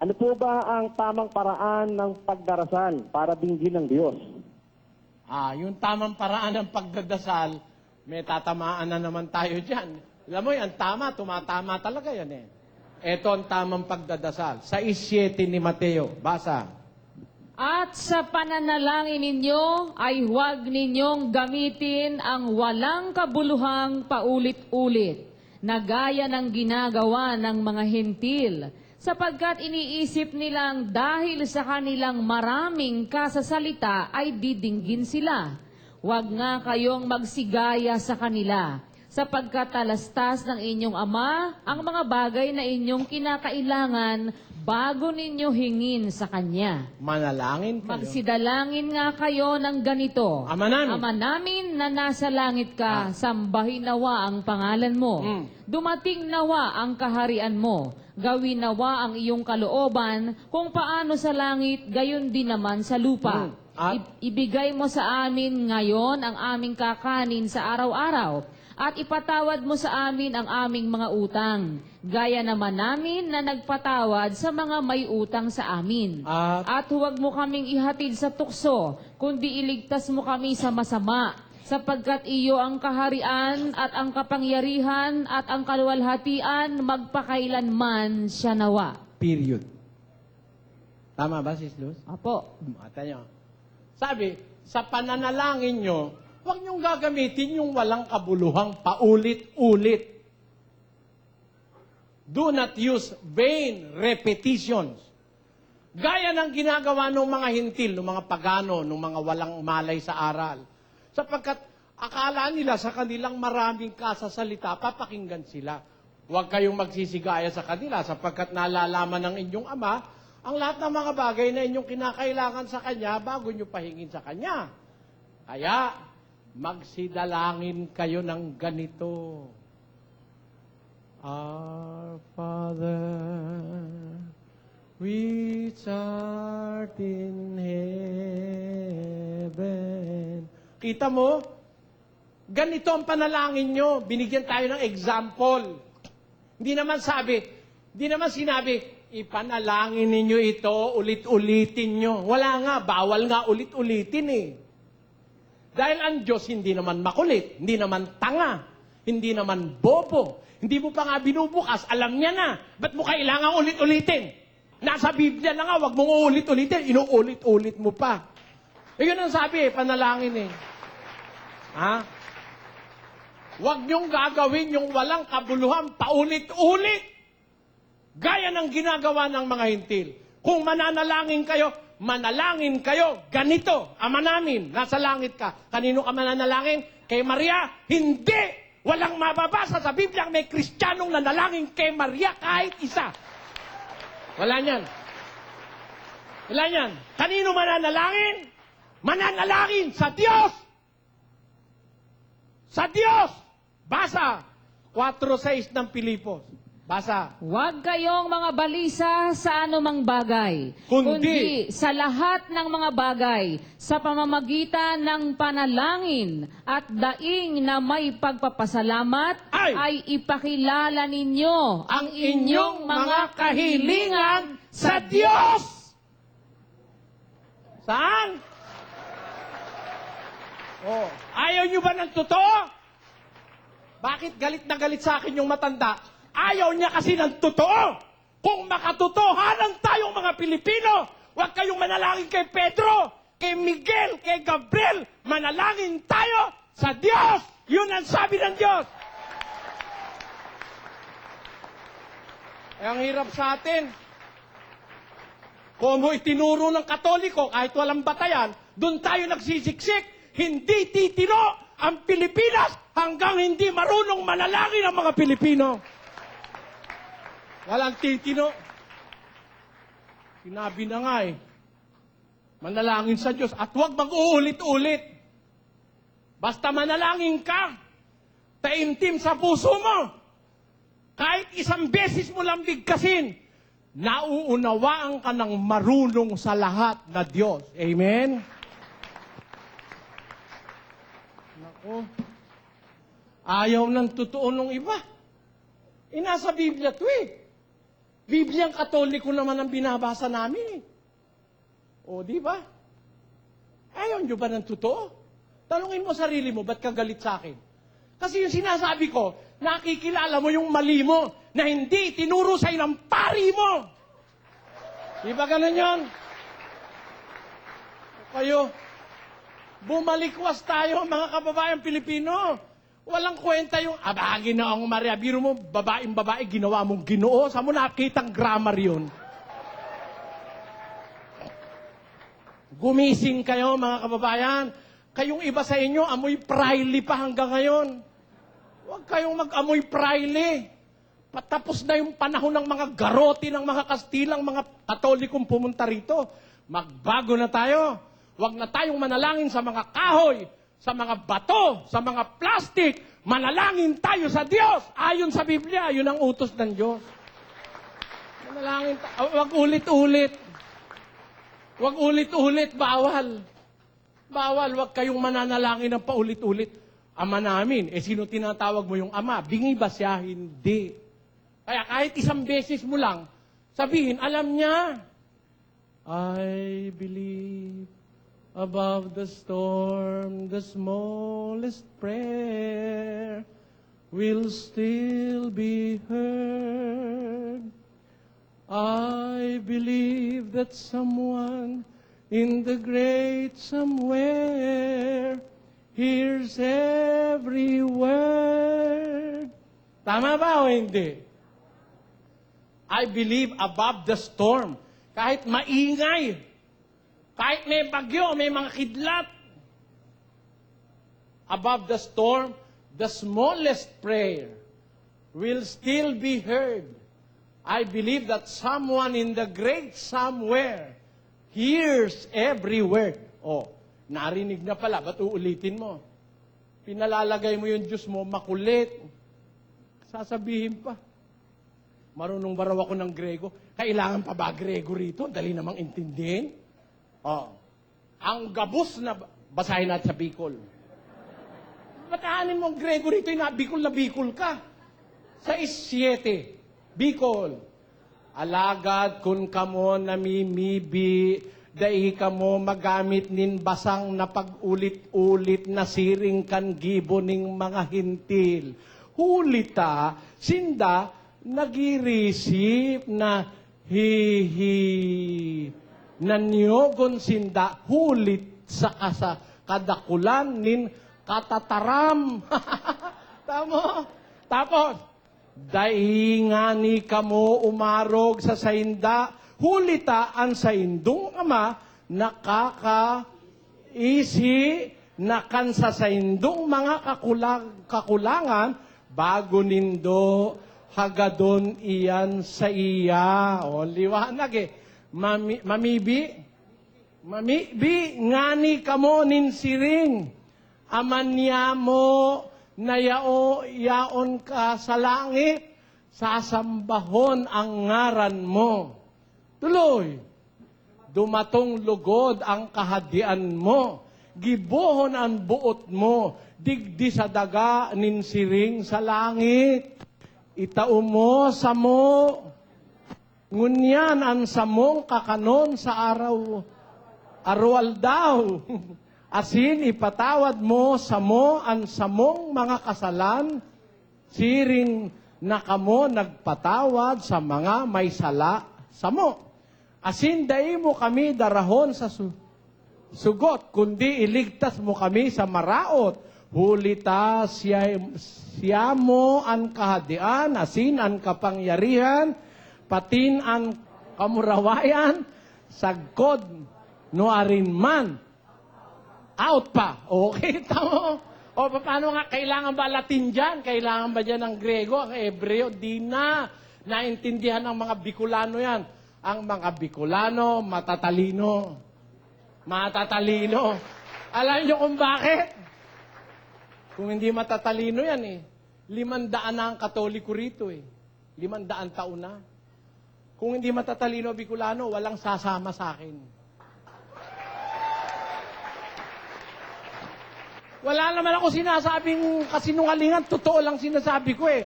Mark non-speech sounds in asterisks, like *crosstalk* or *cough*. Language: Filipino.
Ano po ba ang tamang paraan ng pagdarasal para dinggin ng Diyos? Ah, yung tamang paraan ng pagdadasal, may tatamaan na naman tayo dyan. Alam mo yan, tama, tumatama talaga yan eh. Ito ang tamang pagdadasal. Sa 7 ni Mateo. Basa. At sa pananalangin ninyo ay huwag ninyong gamitin ang walang kabuluhang paulit-ulit na gaya ng ginagawa ng mga hentil sapagkat iniisip nilang dahil sa kanilang maraming kasasalita ay didinggin sila. Huwag nga kayong magsigaya sa kanila sapagkat talastas ng inyong ama ang mga bagay na inyong kinakailangan bago ninyo hingin sa Kanya. Manalangin kayo. Magsidalangin nga kayo ng ganito. Ama namin. Ama namin na nasa langit ka, sambahin nawa ang pangalan mo. Mm. Dumating nawa ang kaharian mo. Gawin nawa ang iyong kalooban kung paano sa langit, gayon din naman sa lupa. Mm. At- I- ibigay mo sa amin ngayon ang aming kakanin sa araw-araw at ipatawad mo sa amin ang aming mga utang. Gaya naman namin na nagpatawad sa mga may utang sa amin. At At huwag mo kaming ihatid sa tukso, kundi iligtas mo kami sa masama. Sapagkat iyo ang kaharian at ang kapangyarihan at ang kaluwalhatian magpakailanman siya nawa. period. Tama ba, Sis Luz? Apo. Mata nyo. Sabi, sa pananalangin nyo, huwag nyong gagamitin yung walang kabuluhang paulit-ulit. Do not use vain repetitions. Gaya ng ginagawa ng mga hintil, ng mga pagano, ng mga walang malay sa aral. Sapagkat akala nila sa kanilang maraming kasasalita, papakinggan sila. Huwag kayong magsisigaya sa kanila sapagkat nalalaman ng inyong ama ang lahat ng mga bagay na inyong kinakailangan sa kanya bago nyo pahingin sa kanya. Kaya, magsidalangin kayo ng ganito. Our Father, which art in heaven. Kita mo? Ganito ang panalangin nyo. Binigyan tayo ng example. Hindi naman sabi, hindi naman sinabi, ipanalangin ninyo ito, ulit-ulitin nyo. Wala nga, bawal nga ulit-ulitin eh. Dahil ang Diyos hindi naman makulit, hindi naman tanga, hindi naman bobo, hindi mo pa nga binubukas, alam niya na. Ba't mo kailangan ulit-ulitin? Nasa Biblia na nga, wag mong ulit-ulitin, inuulit-ulit mo pa. Eh, yun ang sabi panalangin eh. Ha? Huwag niyong gagawin yung walang kabuluhan paulit-ulit. Gaya ng ginagawa ng mga hintil. Kung mananalangin kayo, manalangin kayo. Ganito, Ama namin, nasa langit ka. Kanino ka mananalangin? Kay Maria? Hindi! Walang mababasa sa Biblia may kristyanong nanalangin kay Maria kahit isa. Wala niyan. Wala niyan. Kanino mananalangin? Mananalangin sa Diyos! Sa Diyos! Basa! 4.6 ng Pilipos. Basa. Huwag kayong mga balisa sa anumang bagay, Kundi- sa lahat ng mga bagay, sa pamamagitan ng panalangin at daing na may pagpapasalamat, Ay! ay ipakilala ninyo ang inyong mga kahilingan sa Diyos. Saan? Oh, ayaw nyo ba ng totoo? Bakit galit na galit sa akin yung matanda? Ayaw niya kasi ng totoo. Kung makatotohanan tayong mga Pilipino, huwag kayong manalangin kay Pedro, kay Miguel, kay Gabriel. Manalangin tayo sa Diyos. Yun ang sabi ng Diyos. Eh, ang hirap sa atin. Kung itinuro ng katoliko, kahit walang batayan, doon tayo nagsisiksik. Hindi titino ang Pilipinas hanggang hindi marunong manalangin ang mga Pilipino. Walang titino. Sinabi na nga eh. Manalangin sa Diyos at huwag mag-uulit-ulit. Basta manalangin ka, taimtim sa puso mo. Kahit isang beses mo lang bigkasin, nauunawaan ka ng marunong sa lahat na Diyos. Amen? Nako. Ayaw ng totoo ng iba. Inasa Biblia to eh. Bibliang Katoliko naman ang binabasa namin. O, di ba? Ayaw nyo ba ng totoo? Tanungin mo sarili mo, ba't ka galit sa akin? Kasi yung sinasabi ko, nakikilala mo yung mali mo na hindi tinuro sa'yo ng pari mo. Di ba ganun yun? Kayo, bumalikwas tayo mga kababayan Pilipino. Walang kwenta yung, aba, ginoong Maria, biro mo, babaeng babae, ginawa mong ginoo. Saan mo nakitang grammar yun? Gumising kayo, mga kababayan. Kayong iba sa inyo, amoy pryly pa hanggang ngayon. Huwag kayong mag-amoy pryly. Patapos na yung panahon ng mga garoti ng mga Kastilang, mga Katolikong pumunta rito. Magbago na tayo. Huwag na tayong manalangin sa mga kahoy, sa mga bato, sa mga plastic. Manalangin tayo sa Diyos. Ayon sa Biblia, yun ang utos ng Diyos. Manalangin tayo. Huwag ulit-ulit. Huwag ulit-ulit, bawal. Bawal, huwag kayong mananalangin ng paulit-ulit. Ama namin, eh sino tinatawag mo yung ama? Bingi ba siya? Hindi. Kaya kahit isang beses mo lang, sabihin, alam niya. I believe above the storm, the smallest prayer will still be heard. I believe that someone in the great somewhere hears every word. Tama ba o hindi? I believe above the storm. Kahit maingay, kahit may bagyo, may mga kidlat, above the storm, the smallest prayer will still be heard. I believe that someone in the great somewhere hears every word. Oh, narinig na pala, ba't uulitin mo? Pinalalagay mo yung Diyos mo, makulit. Sasabihin pa. Marunong ba raw ako ng Grego? Kailangan pa ba Grego rito? Dali namang intindihin. Oh. Ang gabos na, basahin natin sa Bicol. Bataanin mo ang Grego rito, na Bicol na Bicol ka. Sa is-7, Bicol. Alagad kun kamo namimibi, dai kamo magamit nin basang na pag-ulit-ulit na siring kan gibo ning mga hintil. Hulita, sinda, nagirisip na hihi nanyogon sinda hulit sa kasa kadakulan nin katataram. *laughs* Tamo. Tapos, daingani kamo umarog sa sainda, hulita ang saindong ama, nakakaisi na kan sa saindong mga kakulang, kakulangan, bago nindo hagadon iyan sa iya. O, liwanag eh. Mami, mamibi, mamibi, ngani kamo nin siring. Amanya mo na yao, yaon ka sa langit, sasambahon ang ngaran mo. Tuloy, dumatong lugod ang kahadian mo, gibohon ang buot mo, digdi sa daga nin siring sa langit. Itao mo sa mo, ngunyan ang samong kakanon sa araw, arwal daw. *laughs* Asin ipatawad mo sa mo ang samong mga kasalan, siring na kamo nagpatawad sa mga may sala sa mo. Asin dai mo kami darahon sa su- sugot, kundi iligtas mo kami sa maraot. Hulita siya, siya mo ang kahadian, asin ang kapangyarihan, patin ang kamurawayan, sagkod no arin man. Out pa. Okay, *laughs* tamo. O paano nga, kailangan ba Latin dyan? Kailangan ba dyan ng Grego, ang Hebreo? Di na. Naintindihan ng mga Bicolano yan. Ang mga Bicolano, matatalino. Matatalino. Alam niyo kung bakit? Kung hindi matatalino yan eh. Limandaan na ang katoliko rito eh. Limandaan taon na. Kung hindi matatalino Bicolano, walang sasama sa akin. Wala naman ako sinasabing kasinungalingan, totoo lang sinasabi ko eh.